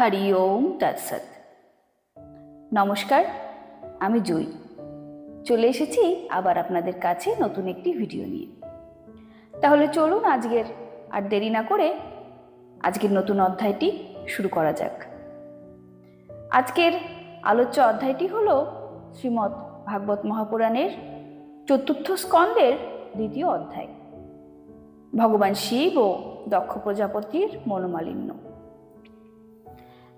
হরি ওম তৎসৎ নমস্কার, আমি জুই। চলে এসেছি আবার আপনাদের কাছে নতুন একটি ভিডিও নিয়ে। তাহলে চলুন আজকের আর দেরি না করে আজকের নতুন অধ্যায়টি শুরু করা যাক। আজকের আলোচ্য অধ্যায়টি হল শ্রীমৎ ভাগবত মহাপুরাণের চতুর্থ স্কন্দের দ্বিতীয় অধ্যায়। ভগবান শিব ও দক্ষ প্রজাপতির মনোমালিন্য।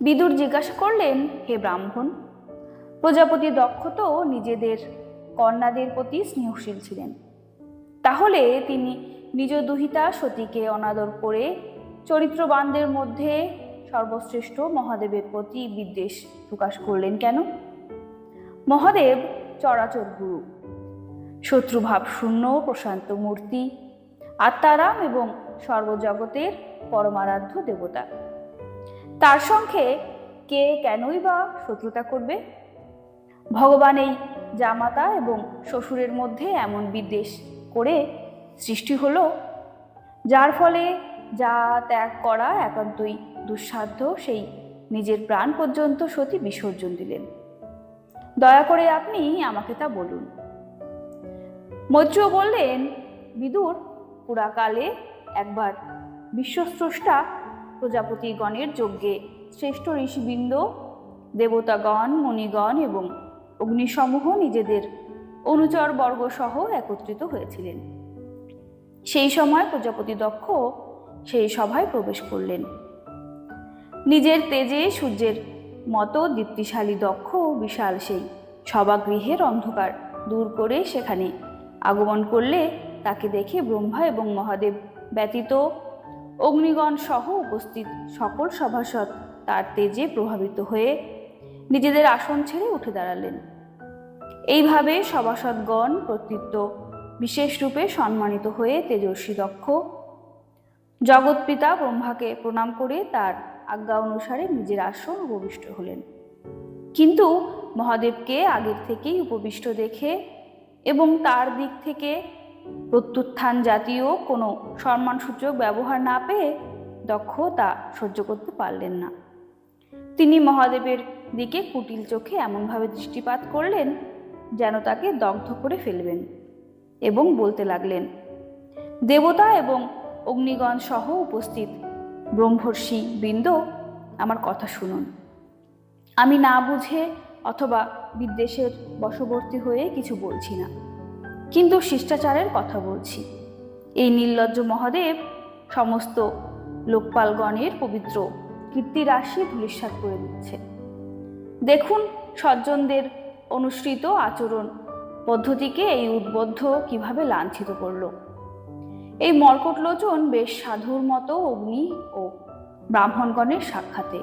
বিদুর জিজ্ঞাসা করলেন, হে ব্রাহ্মণ, প্রজাপতি দক্ষ তো নিজেদের কন্যাদের প্রতি স্নেহশীল ছিলেন। তাহলে তিনি নিজ দুহিতা সতীকে অনাদর করে চরিত্রবানদের মধ্যে সর্বশ্রেষ্ঠ মহাদেবের প্রতি বিদ্বেষ প্রকাশ করলেন কেন? মহাদেব চরাচর গুরু, শত্রুভাব শূন্য, প্রশান্ত মূর্তি, আত্মারাম এবং সর্বজগতের পরমারাধ্য দেবতা। তার সঙ্গে কে কেনই বা শত্রুতা করবে? ভগবান এই জামাতা এবং শ্বশুরের মধ্যে এমন বিদ্বেষ করে সৃষ্টি হলো, যার ফলে যা ত্যাগ করা একান্তই দুঃসাধ্য, সেই নিজের প্রাণ পর্যন্ত সতী বিসর্জন দিলেন। দয়া করে আপনি আমাকে তা বলুন। মৈত্রীয় বললেন, বিদুর, পুরাকালে একবার বিশ্বস্রষ্টা প্রজাপতিগণের যজ্ঞে। শ্রেষ্ঠ ঋষিবৃন্দ, দেবতাগণ মণিগণ এবং অগ্নিসমূহ নিজেদের অনুচর বর্গসহ একত্রিত হয়েছিলেন। সেই সময় প্রজাপতি দক্ষ সেই সভায় প্রবেশ করলেন। নিজের তেজে সূর্যের মতো দীপ্তিশালী দক্ষ বিশাল সেই সভাগৃহের অন্ধকার দূর করে সেখানে আগমন করলে তাকে দেখে ব্রহ্মা এবং মহাদেব ব্যতীত অগ্নিগণ সহ উপস্থিত সকল সভাসদ তার তেজে প্রভাবিত হয়ে নিজেদের আসন ছেড়ে উঠে দাঁড়ালেন। এইভাবে সভাসদগণ কর্তৃত্ব বিশেষ রূপে সম্মানিত হয়ে তেজস্বী দক্ষ, জগৎপিতা ব্রহ্মাকে প্রণাম করে তার আজ্ঞা অনুসারে নিজের আসন উপবিষ্ট হলেন। কিন্তু মহাদেবকে আগের থেকেই উপবিষ্ট দেখে এবং তার দিক থেকে প্রত্যুত্থান জাতীয় কোনো সম্মানসূচক ব্যবহার না পেয়ে দক্ষ তা সহ্য করতে পারলেন না। তিনি মহাদেবের দিকে কুটিল চোখে এমনভাবে দৃষ্টিপাত করলেন যেন তাকে দগ্ধ করে ফেলবেন এবং বলতে লাগলেন, দেবতা এবং অগ্নিগণ সহ উপস্থিত ব্রহ্মর্ষি বৃন্দ, আমার কথা শুনুন। আমি না বুঝে অথবা বিদ্বেষের বশবর্তী হয়ে কিছু বলছি না। কিন্তু শিষ্টাচারের কথা বলছি। এই নির্লজ্জ মহাদেব সমস্ত লোকপালগণের পবিত্র কীর্তিরাশি ধূলিসাৎ করে দিচ্ছে। দেখুন সজ্জনদের অনুসৃত আচরণ পদ্ধতিকে এই উদ্বুদ্ধ কীভাবে লাঞ্ছিত করল। এই মর্কটলোচন বেশ সাধুর মতো অগ্নি ও ব্রাহ্মণগণের সাক্ষাতে।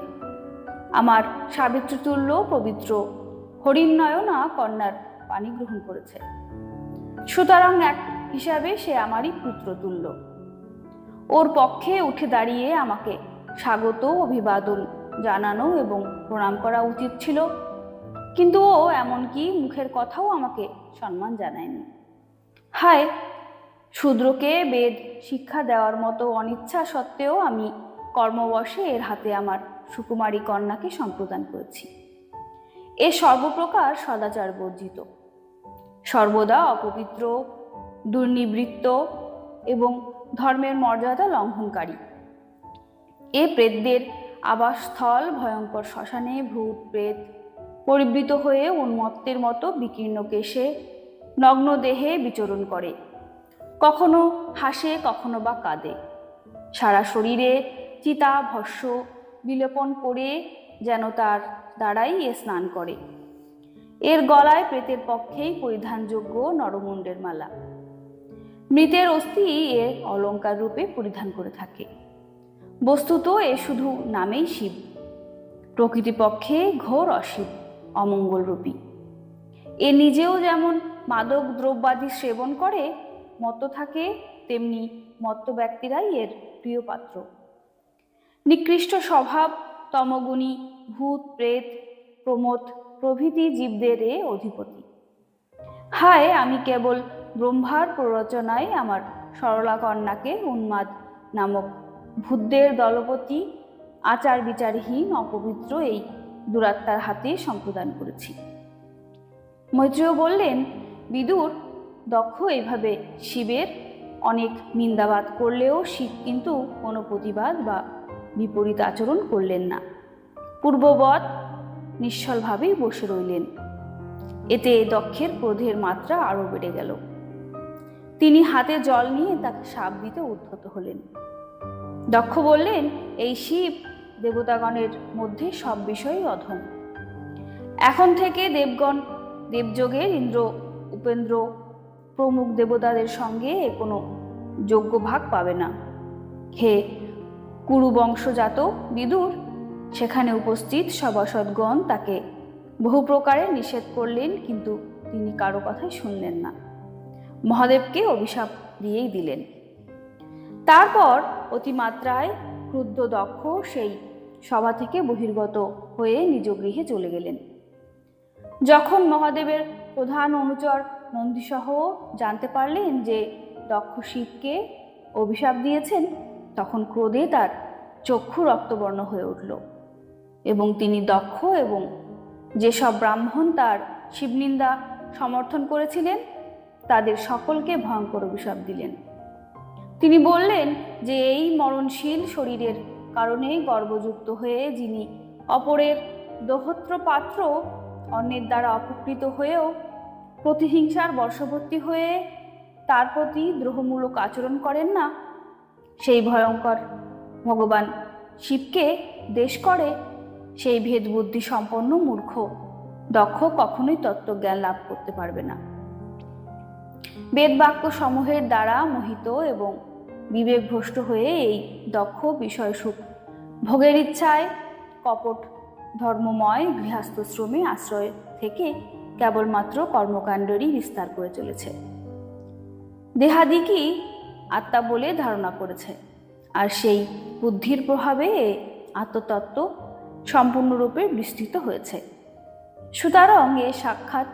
আমার সাবিত্রতুল্য পবিত্র হরিণনয়না কন্যার পানি গ্রহণ করেছে। সুতরাং এক হিসাবে সে আমারই পুত্রতুল্য ওর পক্ষে উঠে দাঁড়িয়ে আমাকে স্বাগত, অভিবাদন জানানো এবং প্রণাম করা উচিত ছিল। কিন্তু ও এমনকি মুখের কথাও আমাকে সম্মান জানায়নি। হায়, শূদ্রকে বেদ শিক্ষা দেওয়ার মতো অনিচ্ছা সত্ত্বেও আমি কর্মবশে এর হাতে আমার সুকুমারী কন্যাকে সম্প্রদান করেছি। এ সর্বপ্রকার সদাচার বর্জিত। সর্বদা অপবিত্র, দুর্নিবৃত্ত এবং ধর্মের মর্যাদা লঙ্ঘনকারী। এ প্রেতদের আবাসস্থল ভয়ঙ্কর শ্মশানে ভূত, প্রেত পরিবৃত হয়ে উন্মত্তের মতো বিকীর্ণ কেশে নগ্ন দেহে বিচরণ করে। কখনো হাসে, কখনো বা কাঁদে। সারা শরীরে চিতা ভস্য বিলোপন করে যেন তার দ্বারাই এ স্নান করে। এর গলায় প্রেতের পক্ষেই পরিধানযোগ্য নরমুণ্ডের মালা। মৃতের অস্থি এ অলঙ্কার রূপে পরিধান করে থাকে। বস্তুত এ শুধু নামেই শিব। প্রকৃতিপক্ষে ঘোর অশিব, অমঙ্গলরূপী। এ নিজেও যেমন মাদক দ্রব্যাদি সেবন করে, মত্ত থাকে, তেমনি মত্ত ব্যক্তিরাই এর প্রিয় পাত্র। নিকৃষ্ট স্বভাব, তমগুণী, ভূত, প্রেত, প্রমোদ প্রভৃতি জীবদের এ অধিপতি। হায়, আমি কেবল ব্রহ্মার প্ররোচনায় আমার সরলা কন্যাকে উন্মাদ নামক ভূতদের দলপতি আচার বিচারহীন অপবিত্র এই দুরাত্মার হাতে সম্প্রদান করেছি। মৈত্রেয় বললেন, বিদুর, দক্ষ এইভাবে শিবের অনেক নিন্দাবাদ করলেও শিব কিন্তু কোনো প্রতিবাদ বা বিপরীত আচরণ করলেন না। পূর্ববৎ নিশ্চলভাবেই বসে রইলেন। এতে দক্ষের ক্রোধের মাত্রা আরও বেড়ে গেল। তিনি হাতে জল নিয়ে তাকে সাপ দিতে উদ্ধত হলেন। দক্ষ বললেন, এই শিব দেবতাগণের মধ্যে সব বিষয়ই অধম। এখন থেকে দেবগণ দেবযোগের ইন্দ্র, উপেন্দ্র, প্রমুখ দেবতাদের সঙ্গে কোনো যোগ্য ভাগ পাবে না। হে কুরু বংশজাত বিদুর সেখানে উপস্থিত সভাসদগণ তাকে বহু প্রকারে নিষেধ করলেন, কিন্তু তিনি কারও কথাই শুনলেন না। মহাদেবকে অভিশাপ দিয়েই দিলেন। তারপর অতিমাত্রায় ক্রুদ্ধ দক্ষ সেই সভা থেকে বহির্গত হয়ে নিজ গৃহে চলে গেলেন। যখন মহাদেবের প্রধান অনুচর নন্দীসহ জানতে পারলেন যে দক্ষ শিবকে অভিশাপ দিয়েছেন, তখন ক্রোধে তার চক্ষু রক্তবর্ণ হয়ে উঠল। এবং তিনি দক্ষ এবং যেসব ব্রাহ্মণ তার শিবনিন্দা সমর্থন করেছিলেন, তাদের সকলকে ভয়ঙ্কর অভিশাপ দিলেন। তিনি বললেন যে, এই মরণশীল শরীরের কারণে গর্বযুক্ত হয়ে যিনি অপরের দোহত্র পাত্র, অন্যের দ্বারা অপকৃত হয়েও প্রতিহিংসার বর্ষবর্তী হয়ে তার প্রতি দ্রোহমূলক আচরণ করেন না, সেই ভয়ঙ্কর ভগবান শিবকে দেশ করে সেই ভেদ বুদ্ধি সম্পন্ন মূর্খ, দক্ষ কখনোই তত্ত্বজ্ঞান লাভ করতে পারবে না। বেদবাক্য সমূহের দ্বারা মোহিত এবং বিবেকভ্রষ্ট হয়ে এই দক্ষ বিষয় সুখ ভোগের ইচ্ছায় কপট ধর্মময় গৃহস্থ শ্রমে আশ্রয় থেকে কেবলমাত্র কর্মকাণ্ডেরই বিস্তার করে চলেছে। দেহাদিকই আত্মা বলে ধারণা করেছে, আর সেই বুদ্ধির প্রভাবে আত্মতত্ত্ব সম্পূর্ণরূপে বিস্তৃত হয়েছে। সুতরাং এ সাক্ষাৎ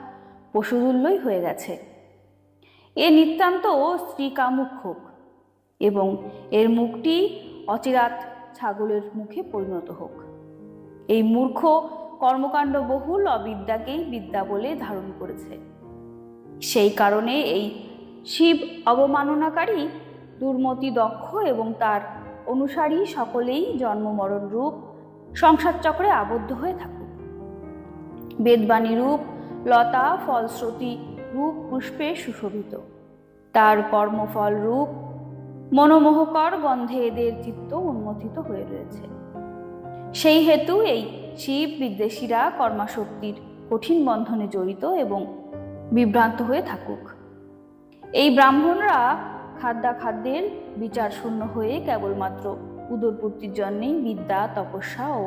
পশুতুল্যই হয়ে গেছে। এ নিতান্ত স্ত্রীকামুক হোক এবং এর মুখটি অচিরাত ছাগলের মুখে পরিণত হোক। এই মূর্খ কর্মকাণ্ড বহুল অবিদ্যাকেই বিদ্যা বলে ধারণ করেছে। সেই কারণে এই শিব অবমাননাকারী দুর্মতি দক্ষ এবং তার অনুসারী সকলেই জন্ম মরণ রূপ সংসার চক্রে আবদ্ধ হয়ে থাকুক। বেদবাণী রূপ, লতা, ফলশ্রুতি রূপ পুষ্পে সুশোভিত। তার কর্মফল রূপ, মনোমোহকর গন্ধে এদের চিত্ত উন্মথিত হয়ে রয়েছে। সেই হেতু এই শিব বিদ্বেষীরা কর্মাশক্তির কঠিন বন্ধনে জড়িত এবং বিভ্রান্ত হয়ে থাকুক। এই ব্রাহ্মণরা খাদ্যাখাদ্যের বিচার শূন্য হয়ে কেবলমাত্র উদরপূর্তির জন্যেই বিদ্যা, তপস্যা ও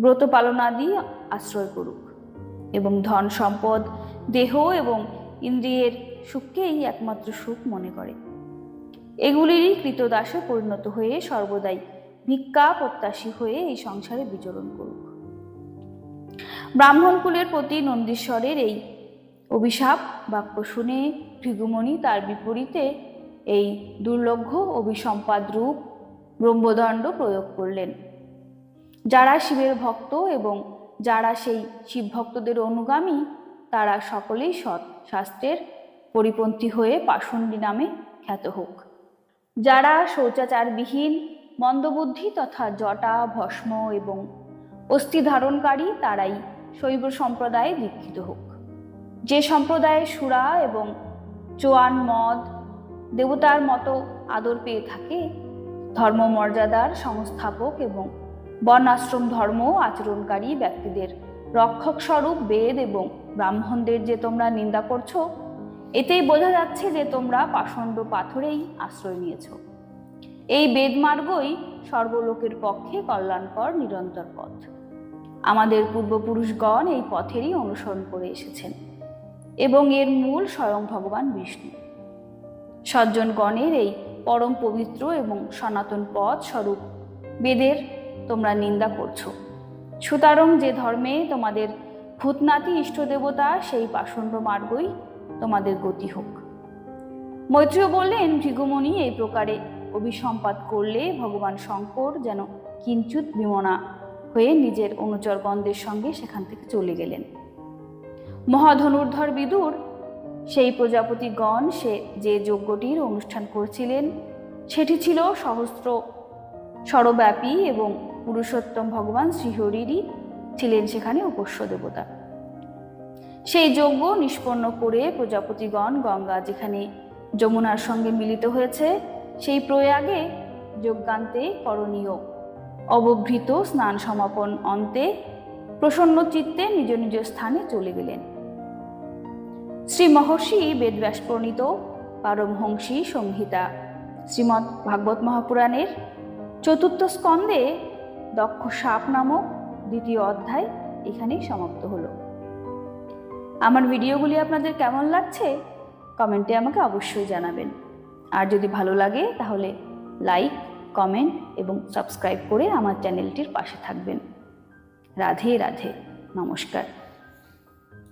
ব্রত পালনাদি আশ্রয় করুক এবং ধন সম্পদ, দেহ এবং ইন্দ্রিয়ের সুখকেই একমাত্র সুখ মনে করে। এগুলিরই কৃতদাসে পরিণত হয়ে সর্বদাই ভিক্ষা প্রত্যাশী হয়ে এই সংসারে বিচরণ করুক। ব্রাহ্মণকুলের প্রতি নন্দীশ্বরের এই অভিশাপ বাক্য শুনে ভৃগুমণি তার বিপরীতে এই দুর্লভ্য অভিসম্পাদ রূপ ব্রহ্মদণ্ড প্রয়োগ করলেন। যারা শিবের ভক্ত এবং যারা সেই শিব ভক্তদের অনুগামী, তারা সকলেই সৎ শাস্ত্রের পরিপন্থী হয়ে পাষণ্ডী নামে খ্যাত হোক। যারা শৌচাচারবিহীন, মন্দবুদ্ধি তথা জটা, ভস্ম এবং অস্থি ধারণকারী, তারাই শৈব সম্প্রদায়ে দীক্ষিত হোক। যে সম্প্রদায়ে সুরা এবং চোয়ান মদ দেবতার মতো আদর পেয়ে থাকে ধর্ম মর্যাদার সংস্থাপক এবং বর্ণাশ্রম ধর্ম আচরণকারী ব্যক্তিদের রক্ষক স্বরূপ বেদ এবং ব্রাহ্মণদের যে তোমরা নিন্দা করছ, এতেই বোঝা যাচ্ছে যে তোমরা পাষণ্ড পাথরেই আশ্রয় নিয়েছ। এই বেদমার্গই সর্বলোকের পক্ষে কল্যাণকর নিরন্তর পথ। আমাদের পূর্বপুরুষগণ এই পথেরই অনুসরণ করে এসেছেন এবং এর মূল স্বয়ং ভগবান বিষ্ণু। সজ্জনগণের এই পরম পবিত্র এবং সনাতন পথ স্বরূপ। বেদের, তোমরা নিন্দা করছ। সুতরাং যে ধর্মে তোমাদের ভূতনাতি ইষ্টদেবতা, সেই পাষণ্ড মার্গই তোমাদের গতি হোক। মৈত্রীয় বললেন, ভৃগুমণি এই প্রকারে অভিসম্পাদ করলে ভগবান শঙ্কর যেন কিঞ্চুত বিমনা হয়ে নিজের অনুচরগণদের সঙ্গে সেখান থেকে চলে গেলেন। মহাধনুর্ধর বিদুর সেই প্রজাপতিগণ সে যে যজ্ঞটির অনুষ্ঠান করছিলেন, সেটি ছিল সহস্র সর্বব্যাপী এবং পুরুষোত্তম ভগবান শ্রীহরিরই ছিলেন সেখানে উপস্য দেবতা। সেই যজ্ঞ নিষ্পন্ন করে প্রজাপতিগণ গঙ্গা যেখানে যমুনার সঙ্গে মিলিত হয়েছে, সেই প্রয়াগে যজ্ঞান্তে করণীয় অবভৃত স্নান সমাপন অন্তে প্রসন্ন চিত্তে নিজ নিজ স্থানে চলে গেলেন। শ্রী মহর্ষি বেদব্যাস প্রণীত পারমহংসী সংহিতা। শ্রীমৎ ভাগবত মহাপুরাণের চতুর্থ স্কন্ধে দক্ষ সাপ নামক দ্বিতীয় অধ্যায় এখানেই সমাপ্ত হলো। আমার ভিডিওগুলি আপনাদের কেমন লাগছে কমেন্টে আমাকে অবশ্যই জানাবেন। আর যদি ভালো লাগে তাহলে লাইক, কমেন্ট এবং সাবস্ক্রাইব করে আমার চ্যানেলটির পাশে থাকবেন। রাধে রাধে, নমস্কার।